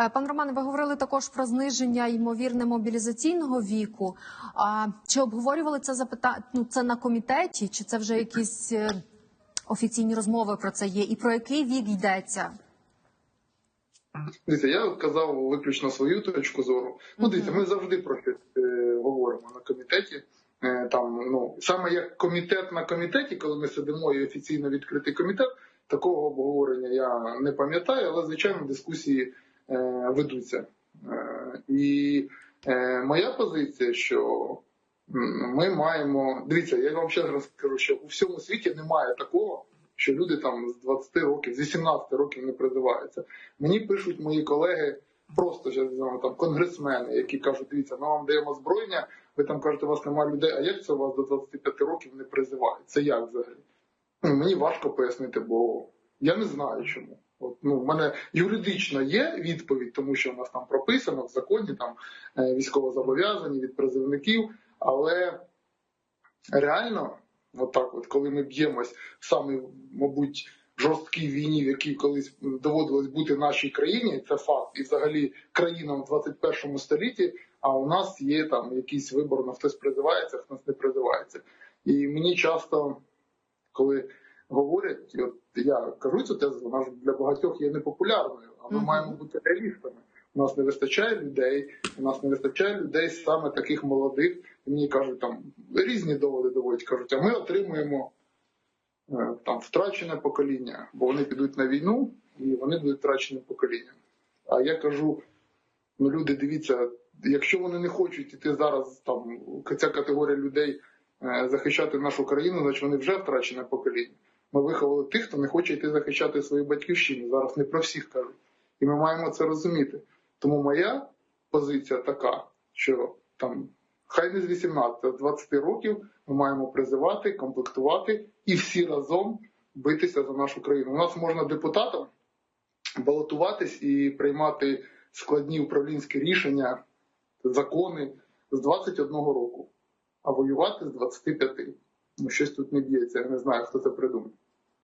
Е, Пан Романе, ви говорили також про зниження ймовірне мобілізаційного віку. А чи обговорювали це запитання ну, це на комітеті, чи це вже якісь е, офіційні розмови про це є? І про який вік йдеться? Дивіться, я казав виключно свою точку зору. Ну, дивіться, ми завжди про щось е, говоримо на комітеті. Там, ну, саме як комітет на комітеті, коли ми сидимо і офіційно відкритий комітет, такого обговорення я не пам'ятаю, але звичайно дискусії ведуться. Е, і е, моя позиція, що ми маємо. Дивіться, я вам ще раз скажу, що у всьому світі немає такого, що люди там з 20 років, з 18 років не призиваються. Мені пишуть мої колеги, просто там конгресмени, які кажуть, дивіться, ми вам даємо зброєння, ви там кажете, у вас немає людей, а як це у вас до 25 років не призивають? Це як взагалі? Ну, мені важко пояснити, бо я не знаю чому. От, ну, в мене юридично є відповідь, тому що в нас там прописано в законі там е, військовозобов'язані від призивників, але реально, от от, коли ми б'ємось в самій, мабуть, жорсткій війні, в якій колись доводилось бути нашій країні, це факт, і взагалі країнам в 21 столітті, а у нас є там якийсь вибор, на хтось призивається, хтось не призивається. І мені часто, коли говорять, і от я кажу цю тезу, вона ж для багатьох є непопулярною, а ми Мгм. маємо бути реалістами. У нас не вистачає людей, у нас не вистачає людей саме таких молодих. І мені кажуть, там різні доводи доводять, кажуть, а ми отримуємо е, там втрачене покоління, бо вони підуть на війну і вони будуть втраченим поколінням. А я кажу: ну люди, дивіться, якщо вони не хочуть іти зараз, там ця категорія людей е, захищати нашу країну, значить вони вже втрачене покоління. Ми виховали тих, хто не хоче йти захищати свою батьківщину. Зараз не про всіх кажуть. І ми маємо це розуміти. Тому моя позиція така, що там хай не з 18, а з 20 років ми маємо призивати, комплектувати і всі разом битися за нашу країну. У нас можна депутатам балотуватись і приймати складні управлінські рішення, закони з 21 року, а воювати з 25. Ну, щось тут не б'ється, я не знаю, хто це придумав.